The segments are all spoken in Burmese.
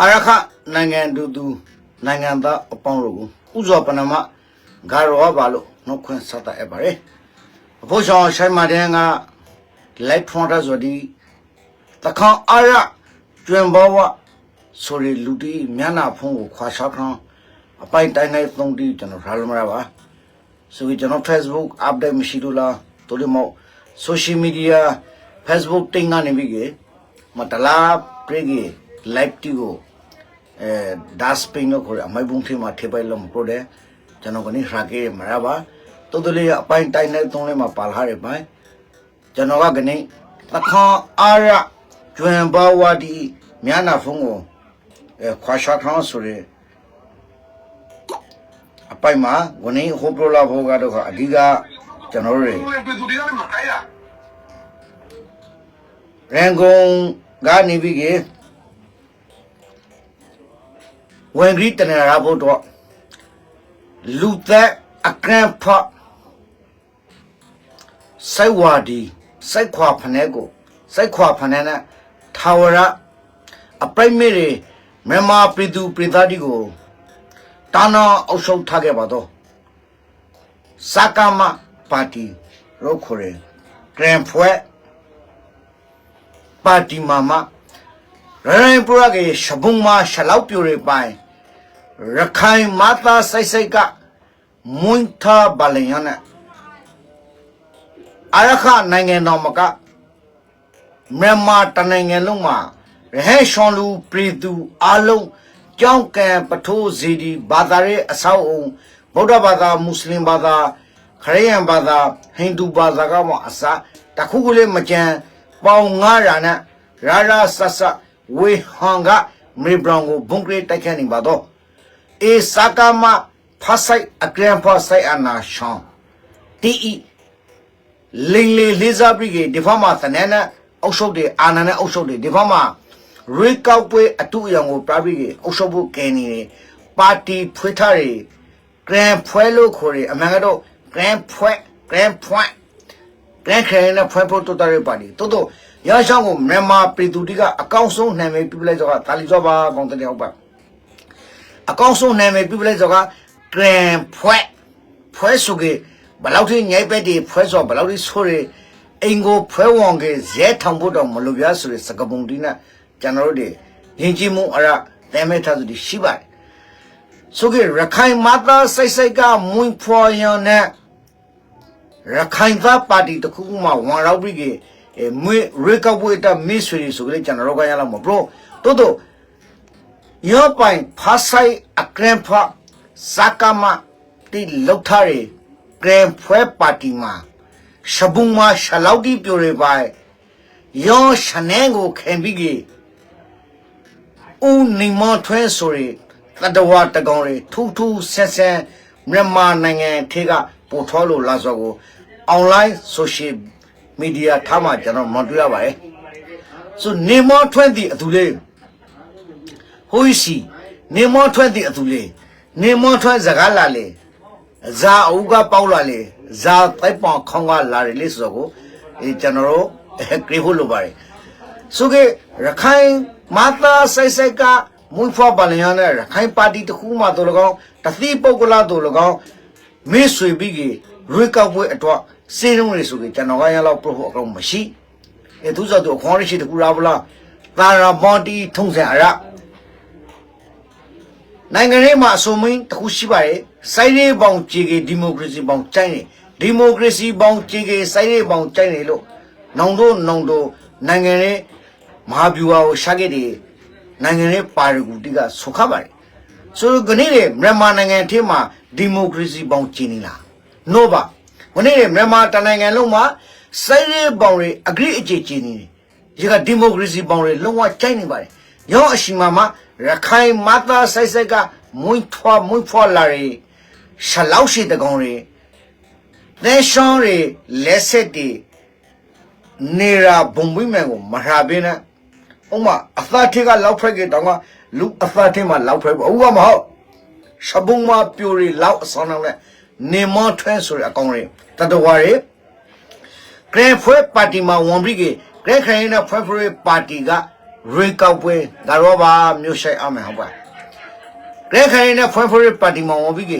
အာရခနိုင်ငံတူတူနိုင်ငံသားအပေါင်းတို့ကိုဥဇော်ပနမဂါရောပါလို့နှုတ်ခွန်းဆက်တာအပ်ပါတယ်အဖို့ဆောင်ဆိုင်မာတဲ့ကလိုက်ထွန်တာဆိုဒီတခေါင်အာရကျွင်ဘောဝဆိုရီလူတီမျက်နှာဖုံးကိုခွာရှောက်ခံအပိုင်တိုင်းတိုင်းသုံးတီကျွန်တော်ထားလို့မရပါဆိုပြီးကျွန်တော် Facebook update မရှိလို့လားတို့လည်းမဟုတ် social media Facebook တင်ကနေပြီကေမတလားပြေကြီး live တီကိုအဲဒါစပိန်ကိုခေါ်အမိုက်ဘုံထိမှာထေပိုင်လုံးပရိုတဲ့ကျွန်တော်ကနေခါကေမရပါတိုးတိုးလေးအပိုင်းတိုင်းနဲ့သုံးလေးမှာပါလာရပိုင်းကျွန်တော်ကကနေသခေါင်အာရကျွမ်ဘဝဒီမြာနာဖုံးကိုအဲခွာရှာခေါင်းဆိုရဲအပိုင်မှာဂုနေဟိုပရိုလာဘောကတော့အဓိကကျွန်တော်တို့တွေ Empezó a caer. ရန်ကုန်ကနေပြီးက ဝင်ဂရီတနရာဘုတ်တော့လူသက်အကန့်ဖတ်စိုက်ဝါဒီစိုက်ခွာဖနဲကိုစိုက်ခွာဖနဲနဲ့ထာဝရအပိတ်မေတွေမြန်မာပြည်သူပြည်သားဒီကိုတာနာအုပ်ချုပ်ထားခဲ့ပါတော့စကမပါတီရောခေါ်ရယ်ဂရန်ဖွဲပါတီမာမရရင်ပရကေရှဘုံမာရှလောက်ပြိုတွေပိုင် ရခိုင်မာသာစိတ်စိတ်ကမွန်းထားပါလျံနဲ့အရခနိုင်ငံတော်မကမြန်မာတနိုင်ငံလုံးမှာရဟဲရှွန်လူပြည်သူအလုံးကြောင်းကံပထိုးစီဒီဘာသာရေးအဆောက်အုံဗုဒ္ဓဘာသာမွတ်စလင်ဘာသာခရစ်ယာန်ဘာသာဟိန္ဒူဘာသာကမှအစတခုကလေးမကြံပေါင်900နဲ့ရာရာဆဆဝေဟန်ကမေဘရောင်ကိုဘုံကလေးတိုက်ခတ်နေပါတော့ အေစကာမဖဆိုင်အကရန်ဖဆိုင်အနာရှောင်းတီအီလိန်လေလေးစားပြီးဒီဖက်မှာသနန်းနဲ့အုပ်ချုပ်တွေအာဏာနဲ့အုပ်ချုပ်တွေဒီဖက်မှာရေကောက်ပွဲအတူအယံကိုပြပြီးအုပ်ချုပ်ဖို့ကဲနေတယ်ပါတီဖွေးထားတယ်ဂရန်ဖွဲလို့ခေါ်တယ်အမှန်ကတော့ဂရန်ဖွဲဂရန်ဖွန့်ဂရန်ခရင်နဲ့ဖွဲဖို့တော်တော်ရပါတီတိုးတိုးရရှောင်းကိုမြန်မာပြည်သူတွေကအကောင်းဆုံးနာမည်ပြပလိုက်တော့တာလီစောပါကောင်းတဲ့ဟုတ်ပါ အကောင်းဆုံးနာမည်ပြပလိုက်တော့ကဂရန်ဖွဲဖွဲဆိုကေဘလောက်ထိညိုက်ပက်ဒီဖွဲဆိုဘလောက်ထိဆိုရအင်ကိုဖွဲဝန်ကေဇဲထောင်ဖို့တော့မလိုပြဆိုရစကပုံဒီနာကျွန်တော်တို့တွေယဉ်ကျေးမှုအရတဲမဲ့ထားသူရှိပါတယ်ဆိုကေရခိုင်မာတာစိတ်စိတ်ကမွင်ဖော်ရန်နဲ့ရခိုင်သားပါတီတစ်ခုခုမှဝန်ရောက်ပြီးကေအဲမွေရေကောက်ပွဲတာမစ်ဆွေဆိုကြလေကျွန်တော်တို့ကရလာမဘရိုတိုးတိုး ယောပိုင်ဖာဆိုင်အကရန်ဖာစကာမတီလောက်ထားရဂရန်ဖွဲပါတီမှာရှဘုံမှာရှလောက်တီပြိုရပိုင်ယောရှနန်းကိုခင်ပြီးကေဦးနေမထွဲဆိုရတတဝတကောင်ရထူးထူးဆန်းဆန်းမြန်မာနိုင်ငံထေကပို့ထောလို့လာစောကို online social media ထားမှကျွန်တော်မတွေ့ရပါတယ်ဆိုနေမထွဲသည့်အသူလေး ဟိုရှိနေမထွဲသည့်အသူလေးနေမထွဲစကားလာလေဇာအုပ်ကပေါက်လာလေဇာတိုက်ပောင်ခေါင်းကလာတယ်လေဆိုတော့ကိုအဲကျွန်တော်တို့အဲကြည့်ဖို့လိုပါတယ်ဆိုကေရခိုင်မာသာဆိုင်ဆိုင်ကမွန်ဖောပါလျံနဲ့ရခိုင်ပါတီတစ်ခုမှတို့လကောင်းတတိပုဂ္ဂလတို့လကောင်းမေးဆွေပြီးကြီးရွေးကောက်ပွဲအတွက်စေတုံးတွေဆိုကြကျွန်တော်ကရလောက်ပြဖို့အကောင်မရှိအဲသူဆိုတော့ခေါင်းရရှိတကူရာဗလားသာရဘွန်တီထုံးစံအရ နိုင်ငံရေးမှာအစုံမင်းတစ်ခုရှိပါတယ်စိုင်းရေးပေါင်ခြေကေဒီမိုကရေစီပေါင်ကျိုင်းနေဒီမိုကရေစီပေါင်ခြေကေစိုင်းရေးပေါင်ကျိုင်းနေလို့နောင်တို့နောင်တို့နိုင်ငံရေးမဟာဗျူဟာကိုရှာခဲ့တယ်နိုင်ငံရေးပါရဂူတီကဆုခပါတယ်ဆိုတော့ခဏလေမြန်မာနိုင်ငံအထက်မှာဒီမိုကရေစီပေါင်ကျင်းနေလားနို့ပါခဏလေမြန်မာတနိုင်ငံလုံးမှာစိုင်းရေးပေါင်တွေအဂရိအကျေကျင်းနေတယ်ဒီကဒီမိုကရေစီပေါင်တွေလုံးဝကျိုင်းနေပါတယ်ရောအရှိမမှာ ရခိုင်မာတာဆိုင်ဆိုင်ကမွိထွားမွိဖွားလာရရှလောက်ရှိတကောင်တွေသဲရှောင်းတွေလက်ဆက်တွေနေရာဘုံဝိမယ်ကိုမဟာပင်းနဲ့ဥမာအသာထေကလောက်ဖက်ကေတောင်ကလူအသာထေမှာလောက်ဖက်ပေါ့ဥပမာဟုတ်ရှဘုံမပြိုတွေလောက်အဆောင်နဲ့နေမထွဲဆိုတဲ့အကောင်တွေတတဝါတွေဂရန်ဖွဲပါတီမှာဝန်ပြီးကေဂရန်ခရင်နဲ့ဖွဲဖွဲပါတီက ရေကောက်ပွဲဒါတော့ပါမြို့ရှိုက်အောင်မယ်ဟုတ်ပါရဲခိုင်နဲ့ဖွင့်ဖွင့်ပါတီမောင်ဝပြီးက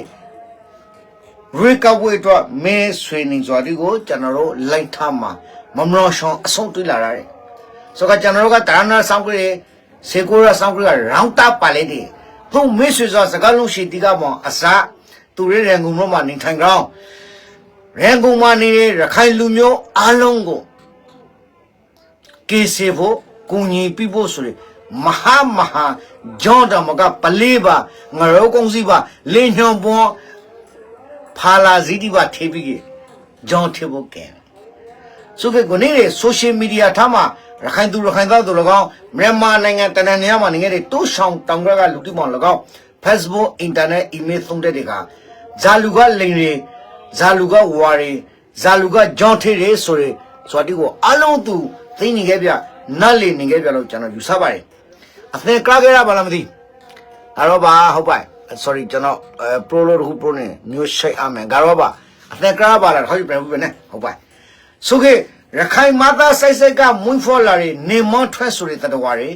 ရေကောက်ပွဲအတွက်မဲဆွေနေစွာဒီကိုကျွန်တော်တို့လိုက်ထားမှာမမလောရှောင်းအဆုံးတွေ့လာရတယ်ဆိုတော့ကျွန်တော်တို့ကတာနာဆောင်ကြရစေကိုရဆောင်ကြရရောင်းတာပါလေဒီသူမဲဆွေစွာစကားလုံးရှိတီကမောင်အစားသူရဲရန်ကုန်မှာနေထိုင်ကြောင်းရန်ကုန်မှာနေတဲ့ရခိုင်လူမျိုးအားလုံးကိုကေစေဖို့ ကုညီပြဖို့ဆိုရယ်မဟာမဟာဂျွန်တော်မကပလေးပါငရောကုန်းစီပါလင်းညွန်ပွန်ဖာလာဇီတိပါထေပြီးကေဂျွန်ထေဖို့ကဲဆိုကေကိုနေတဲ့ဆိုရှယ်မီဒီယာထားမှာရခိုင်သူရခိုင်သားတို့၎င်းမြန်မာနိုင်ငံတနင်္လာနေ့မှာနေခဲ့တဲ့တိုးဆောင်တောင်ကကလူတိမောင်၎င်း Facebook Internet Email သုံးတဲ့တွေကဇာလူကလိန်တွေဇာလူကဝါတွေဇာလူကဂျွန်ထေတွေဆိုရယ်ဆိုတော့ဒီကိုအလုံးသူသိနေခဲ့ပြ နတ်လေနေခဲ့ပြလို့ကျွန်တော်ယူဆပါတယ်အသင်ကကြရပါလားမသိအဲ့တော့ပါဟုတ်ပါ sorry ကျွန်တော်အဲ pro လို့တစ်ခု pro နေမျိုးရှိတ်အမယ်ကတော့ပါအသင်ကရပါလားဟောပြပြန်ပြီနဲ့ဟုတ်ပါဆိုကေရခိုင်မာသာစိုက်စိုက်ကမွန်းဖော်လာတွေနေမထွက်ဆိုတဲ့တတဝါတွေ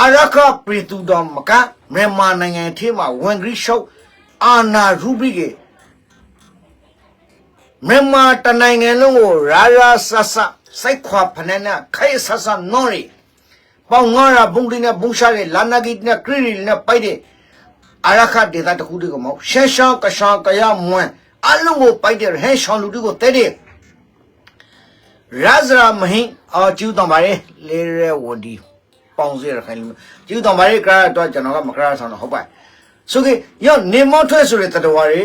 အရခပရီတူတော်မကမြန်မာနိုင်ငံထဲမှာဝန်ဂရီရှုပ်အာနာရူဘီကေမြန်မာတနိုင်ငံလုံးကိုရာရာဆဆ စိုက်ခွာဖနနဲ့ခိုင်ဆဆနော်ရီပေါင်ငါရဘုံတင်းနဲ့ဘုံရှာတဲ့လာနာဂီနဲ့ခရီရီနဲ့ပိုက်တဲ့အရခဒေတာတခုတည်းကမဟုတ်ရှန်ရှောင်းကရှောင်းကရမွန်းအလုံးကိုပိုက်တဲ့ဟဲရှောင်းလူတွေကိုတဲတဲ့ရာဇရာမဟင်းအော်ကျူးတော်ပါလေလေရဲဝဒီပေါင်စေရခိုင်လူကျူးတော်ပါလေကရတော့ကျွန်တော်ကမကရဆောင်တော့ဟုတ်ပါဆိုကေယောနေမထွက်ဆိုတဲ့တတော်ရီ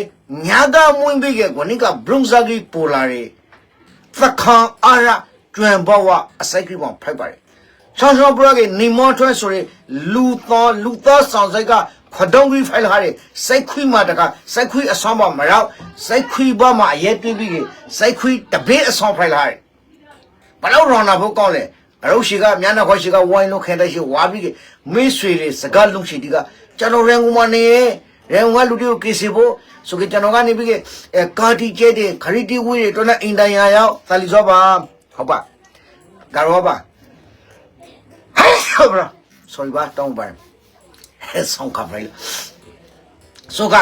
ညာကမွင်းပြီးကကိုနိကဘရုံဇာဂီပိုလာရီသခံအာရ ကျွမ်းဘဝအစိုက်ကြီးပေါင်းဖိုက်ပါတယ်ချောင်းချောင်းပရကနေမထွက်ဆိုတဲ့လူတော်လူတော်ဆောင်စိတ်ကခဒုံကြီးဖိုင်လာတဲ့စိုက်ခွီမှာတကစိုက်ခွီအဆောင်ပါမရောက်စိုက်ခွီဘမှာအရေးပြပြီးကစိုက်ခွီတပေးအဆောင်ဖိုင်လာတဲ့ဘလောက်ရောင်နာဖို့ကောင်းလဲအရုပ်ရှိကမြန်နာခွရှိကဝိုင်းလို့ခဲတဲ့ရှိဝါပြီးကမေးဆွေတွေစကားလုံးရှိဒီကကျွန်တော်ရန်ကုန်မှာနေရန်ကုန်ကလူတွေကိုကေစီဖို့ဆိုကြကျွန်တော်ကနေပြီးကအဲကာတီကျဲတဲ့ခရီတီဝေးတွေတော့နဲ့အင်တန်ယာရောက်သာလီစောပါ ဟုတ်ပါကာရောပါဟုတ်ပါ sorry ပါတောင်းပါဟဲ့ဆောင်ကဖိုင်ဆိုက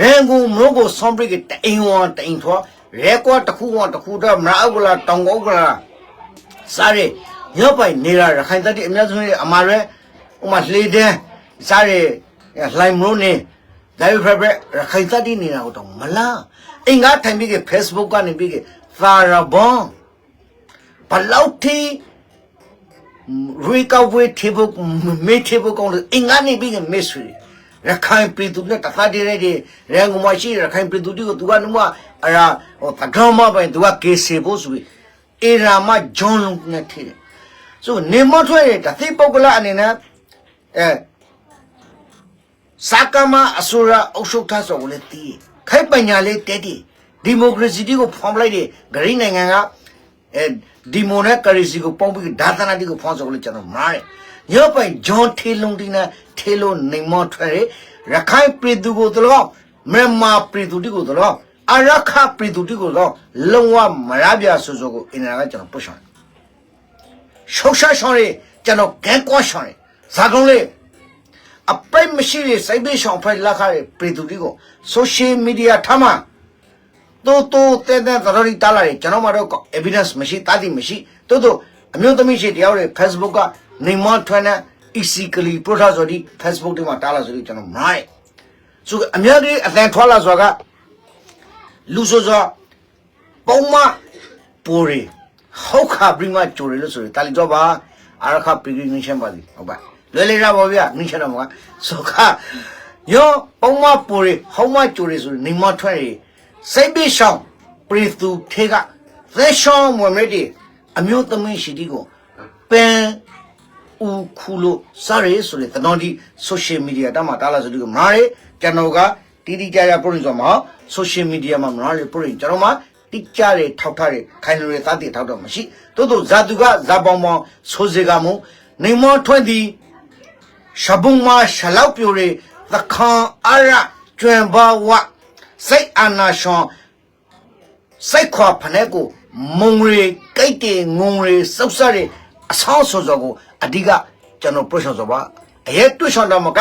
ရန်ကုန်မြို့ကိုဆွန်ပရိကတအိမ်ဝတအိမ်ထွားရဲကွာတစ်ခုဝတစ်ခုတော့မရအုပ်ကလာတောင်ကုန်းကလာစားရညော့ပိုင်နေတာရခိုင်တပ်တိအများဆုံးအမာရဲဥမာလှေတဲ့စားရလှိုင်မလို့နေဒါပေမဲ့ရခိုင်တပ်တိနေတာတော့မလားအင်္ဂါထိုင်ပြီးက Facebook ကနေပြီးကသာရဘွန် ဘလောက်တီရီကောက်ဝေးထေဖို့မေထေဖို့ကောင်းလို့အင်္ဂါနေပြီးကမေဆွေရခိုင်ပြည်သူနဲ့တခါတည်းတည်းရန်ကုန်မှာရှိရခိုင်ပြည်သူတွေကိုသူကနမအရာဟိုတက္ကမပိုင်သူကကေစေဖို့ဆိုပြီးအေရာမဂျွန်လုံးနဲ့ထည့်တယ်ဆိုနေမထွက်ရတသိပုဂ္ဂလအနေနဲ့အဲစကမအစိုးရအုပ်ချုပ်ထားဆိုလည်းတီးခိုက်ပညာလေးတဲတီဒီမိုကရေစီကိုဖော်လိုက်တဲ့ဂရိနိုင်ငံကအဲ ဒီမိုနဲ့ကရေစီကိုပေါင်းပြီးဒါသနာတီကိုဖော်ဆိုလို့ကျွန်တော်မားတယ်ညောပိုင်ဂျွန်ထေလုံတီနာထေလုံနေမထွက်ရရခိုင်ပြည်သူကိုတော့မြန်မာပြည်သူတွေကိုတော့အရခပြည်သူတွေကိုတော့လုံဝမရပြဆိုဆိုကိုအင်နာကကျွန်တော်ပုတ်ဆောင်ရှောက်ရှာဆောင်ရကျွန်တော်ဂန်ကွာဆောင်ရဇာကုံးလေးအပိတ်မရှိတဲ့စိုက်ပေးဆောင်ဖိုက်လက်ခတဲ့ပြည်သူတွေကို social media ထားမှာ တိုးတိုးတဲတဲသတော်ရီတားလာတယ်ကျွန်တော်မှတော့ evidence မရှိတာတိမရှိတိုးတိုးအမျိုးသမီးရှိတယောက်ရဲ့ Facebook ကနေမထွန်းတဲ့ easily ပရိုတာဆိုဒီ Facebook တွေမှာတားလာဆိုပြီးကျွန်တော်မိုင်းဆိုအများကြီးအတန်ထွက်လာဆိုတာကလူဆိုဆိုပုံမပူရီဟောက်ခပရိမကြိုရလို့ဆိုရင်တာလီတော့ပါအရခပရိငင်းရှင်းပါသည်ဟုတ်ပါလွယ်လေရပါဗျာငင်းရှင်းတော့မှာဆိုခယောပုံမပူရီဟောက်မကြိုရဆိုရင်နေမထွက်ရီ စိတ်ပိရှောင်းပရိသူထေကသေရှောင်းမွေမရီအမျိုးသမီးရှိတီကိုပန်ဦးခုလို့စားရဲဆိုလေတတော်ဒီ social media တမှာတားလာဆိုဒီကမနာရဲကျွန်တော်ကတီတီကြကြပရိုဆိုမှာ social media မှာမနာရဲပရိုကျွန်တော်မှာတိကျတဲ့ထောက်ထားတဲ့ခိုင်လုံတဲ့သတိထောက်တော့မရှိတိုးတိုးဇာတုကဇာပေါင်းပေါင်းဆိုစေကမုံနေမောထွက်သည်ရှဘုံမှာရှလောက်ပြိုတွေသခံအရကျွံဘဝ စိတ်အာနာရှောင်းစိတ်ခွာဖနဲ့ကိုမုံရီကိတ်တေငုံရီစုပ်ဆက်ရီအဆောင်ဆိုစောကိုအဓိကကျွန်တော်ပြည့်ဆောင်စောပါအရေးတွေ့ဆောင်တော့မက